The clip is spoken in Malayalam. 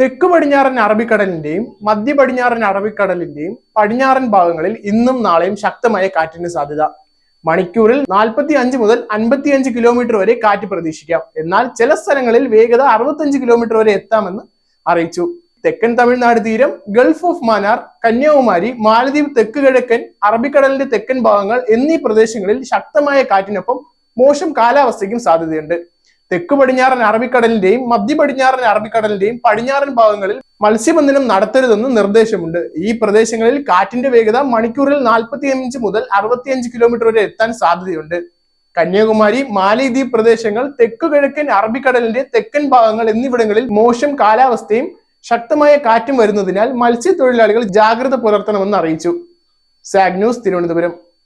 തെക്ക് പടിഞ്ഞാറൻ അറബിക്കടലിന്റെയും മധ്യ പടിഞ്ഞാറൻ അറബിക്കടലിന്റെയും പടിഞ്ഞാറൻ ഭാഗങ്ങളിൽ ഇന്നും നാളെയും ശക്തമായ കാറ്റിന് സാധ്യത. മണിക്കൂറിൽ നാൽപ്പത്തി അഞ്ച് മുതൽ അൻപത്തിയഞ്ച് കിലോമീറ്റർ വരെ കാറ്റ് പ്രതീക്ഷിക്കാം. എന്നാൽ ചില സ്ഥലങ്ങളിൽ വേഗത അറുപത്തഞ്ച് കിലോമീറ്റർ വരെ എത്താമെന്ന് അറിയിച്ചു. തെക്കൻ തമിഴ്നാട് തീരം ഗൾഫ് ഓഫ് മാനാർ കന്യാകുമാരി മാലദ്വീപ് തെക്ക് കിഴക്കൻ അറബിക്കടലിന്റെ തെക്കൻ ഭാഗങ്ങൾ എന്നീ പ്രദേശങ്ങളിൽ ശക്തമായ കാറ്റിനൊപ്പം മോശം കാലാവസ്ഥയ്ക്കും സാധ്യതയുണ്ട്. തെക്ക് പടിഞ്ഞാറൻ അറബിക്കടലിന്റെയും മധ്യ പടിഞ്ഞാറൻ അറബിക്കടലിന്റെയും പടിഞ്ഞാറൻ ഭാഗങ്ങളിൽ മത്സ്യബന്ധനം നടത്തരുതെന്ന് നിർദ്ദേശമുണ്ട്. ഈ പ്രദേശങ്ങളിൽ കാറ്റിന്റെ വേഗത മണിക്കൂറിൽ നാൽപ്പത്തിയഞ്ച് മുതൽ അറുപത്തിയഞ്ച് കിലോമീറ്റർ വരെ എത്താൻ സാധ്യതയുണ്ട്. കന്യാകുമാരി മാലിദ്വീപ് പ്രദേശങ്ങൾ തെക്കു കിഴക്കൻ അറബിക്കടലിന്റെ തെക്കൻ ഭാഗങ്ങൾ എന്നിവിടങ്ങളിൽ മോശം കാലാവസ്ഥയും ശക്തമായ കാറ്റും വരുന്നതിനാൽ മത്സ്യത്തൊഴിലാളികൾ ജാഗ്രത പുലർത്തണമെന്ന് അറിയിച്ചു. സാഗ് ന്യൂസ് തിരുവനന്തപുരം.